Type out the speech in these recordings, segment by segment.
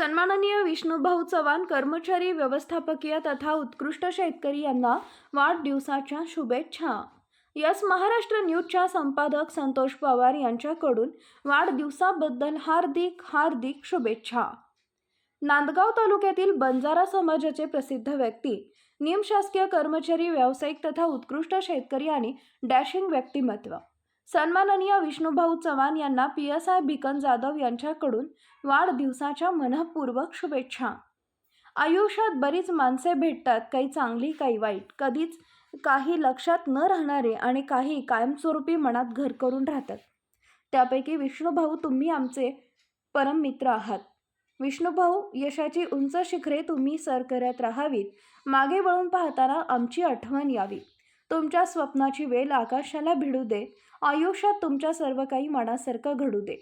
सन्माननीय विष्णुभाऊ चव्हाण कर्मचारी व्यवस्थापकीय तथा उत्कृष्ट शेतकरी यांना वाढदिवसाच्या शुभेच्छा. यस महाराष्ट्र न्यूजच्या संपादक संतोष पवार यांच्याकडून वाढदिवसाबद्दल हार्दिक हार्दिक शुभेच्छा. नांदगाव तालुक्यातील बंजारा समाजाचे प्रसिद्ध व्यक्ती निमशासकीय कर्मचारी व्यावसायिक तथा उत्कृष्ट शेतकरी आणि डॅशिंग व्यक्तिमत्व. सन्माननीय विष्णुभाऊ चव्हाण यांना P S I Bhikan Jadhav यांच्याकडून वाढदिवसाच्या मनःपूर्वक शुभेच्छा. आयुष्यात बरीच माणसे भेटतात काही चांगली काही वाईट. कधीच काही लक्षात न राहणारे आणि काही कायमस्वरूपी मनात घर करून राहतात. त्यापैकी विष्णूभाऊ तुम्ही आमचे परम मित्र आहात. विष्णूभाऊ यशाची उंच शिखरे तुम्ही सर करत राहावीत. मागे वळून पाहताना आमची आठवण यावी. तुमच्या स्वप्नाची वेल आकाशाला भिडू दे. आयुष्यात तुमच्या सर्व काही मनासारखं घडू दे.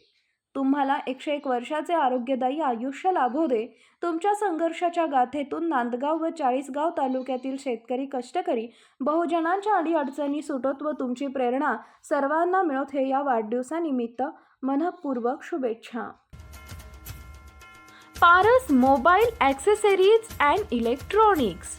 तुम्हाला एकशे एक वर्षाचे आरोग्यदायी आयुष्य लाभू दे. तुमच्या संघर्षाच्या गाथेतून नांदगाव व चाळीसगाव तालुक्यातील शेतकरी कष्टकरी बहुजनांच्या अडीअडचणी सुटत व तुमची प्रेरणा सर्वांना मिळत हे या वाढदिवसानिमित्त मनःपूर्वक शुभेच्छा. Paras mobile accessories and electronics